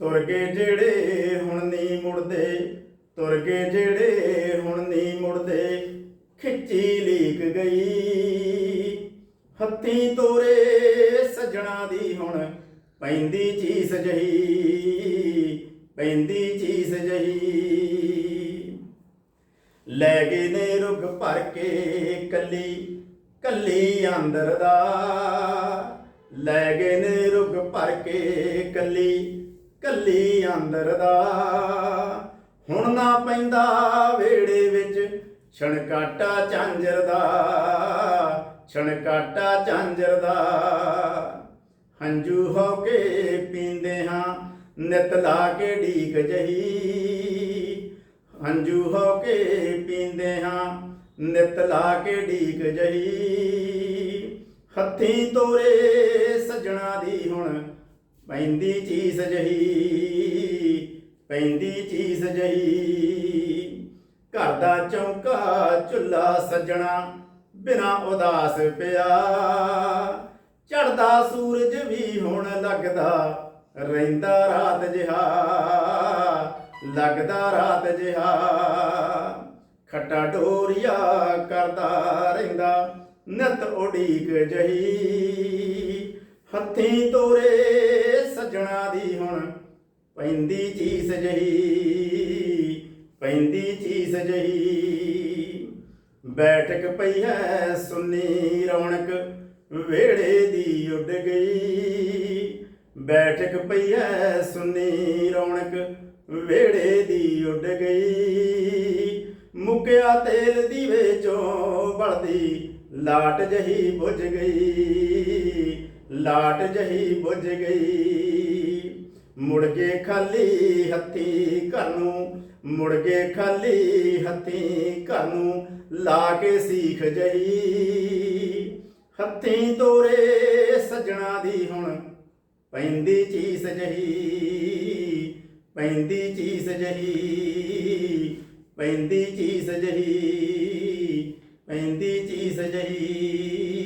ਤੁਰ ਗਏ ਜਿਹੜੇ ਹੁਣ ਨਹੀਂ ਮੁੜਦੇ, ਤੁਰ ਗਏ ਜਿਹੜੇ ਹੁਣ ਨਹੀਂ ਮੁੜਦੇ, ਖਿੱਚੀ ਲੀਕ ਗਈ। ਹੱਥੀਂ ਤੋਰੇ ਸਜਣਾ ਦੀ ਹੁਣ ਪੈਂਦੀ ਚੀਸ ਜਹੀ, ਪੈਂਦੀ ਚੀਸ ਜਹੀ। ਲੈ ਗਏ ਨੇ ਰੁਗ ਭਰ ਕੇ ਕੱਲੀ ਕੱਲੀ ਅੰਦਰ ਦਾ। ਲੈ ਗਏ ਨੇ ਰੁਗ ਭਰ ਕੇ ਕੱਲੀ ਕੱਲੀ ਅੰਦਰ ਦਾ। ਹੁਣ ਨਾ ਪੈਂਦਾ ਵੇੜੇ ਵਿੱਚ ਛਣਕਾਟਾ ਝਾਂਜਰ ਦਾ, ਛਣਕਾਟਾ ਝਾਂਜਰ ਦਾ। ਹੰਝੂ ਹੋ ਕੇ ਪੀਂਦੇ ਹਾਂ, ਨਿਤ ਲਾ ਕੇ ਢੀਕ ਜਹੀ। ਹੰਝੂ ਹੋ ਕੇ ਪੀਂਦੇ ਹਾਂ, ਨਿਤ ਲਾ ਕੇ ਢੀਕ ਜਹੀ। ਹੱਥੀਂ ਤੋਰੇ ਸਜਣਾ ਦੀ ਹੁਣ ਪੈਂਦੀ ਚੀਸ ਜਹੀ, ਪੈਂਦੀ ਚੀਸ ਜਹੀ। ਘਰ ਦਾ ਚੌਂਕਾ ਚੁੱਲਾ ਸੱਜਣਾ, ਬਿਨਾ ਉਦਾਸ ਪਿਆ। ਚੜਦਾ ਸੂਰਜ ਵੀ ਹੁਣ ਲੱਗਦਾ, ਰਹਿੰਦਾ ਰਾਤ ਜਿਹਾ, ਲੱਗਦਾ ਰਾਤ ਜਿਹਾ। ਖੱਟਾ ਡੋਰੀਆ ਕਰਦਾ ਰਹਿੰਦਾ, ਨਿਤ ਉਡੀਕ ਜਹੀ। ਹੱਥੀਂ ਤੋਰੇ ਪੈਂਦੀ ਚੀਸ ਜਹੀ, ਪੈਂਦੀ ਚੀਸ ਜਹੀ। ਬੈਠਕ ਪਈ ਹੈ ਸੁੰਨੀ ਰੌਣਕ ਵੇੜੇ ਦੀ ਉੱਡ ਗਈ। ਬੈਠਕ ਪਈ ਹੈ ਸੁੰਨੀ ਰੌਣਕ ਵੇੜੇ ਦੀ ਉੱਡ ਗਈ। ਮੁੱਕਿਆ ਤੇਲ ਦੀਵੇ ਚੋਂ ਬਲਦੀ, ਲਾਟ ਜਹੀ ਬੁਝ ਗਈ, ਲਾਟ ਜਹੀ ਬੁਝ ਗਈ। ਮੁੜ ਕੇ ਖਾਲੀ ਹੱਥੀ ਘਰ ਨੂੰ, ਮੁੜ ਕੇ ਖਾਲੀ ਹੱਥੀ ਘਰ ਨੂੰ ਲਾ ਕੇ ਸੀਖ ਜਈ। ਹੱਥੀ ਤੋਰੇ ਸਜਣਾ ਦੀ ਹੁਣ ਪੈਂਦੀ ਚੀਸ ਜਹੀ, ਪੈਂਦੀ ਚੀਸ ਜਹੀ, ਪੈਂਦੀ ਚੀਸ ਜਹੀ, ਪੈਂਦੀ ਚੀਸ ਜਹੀ।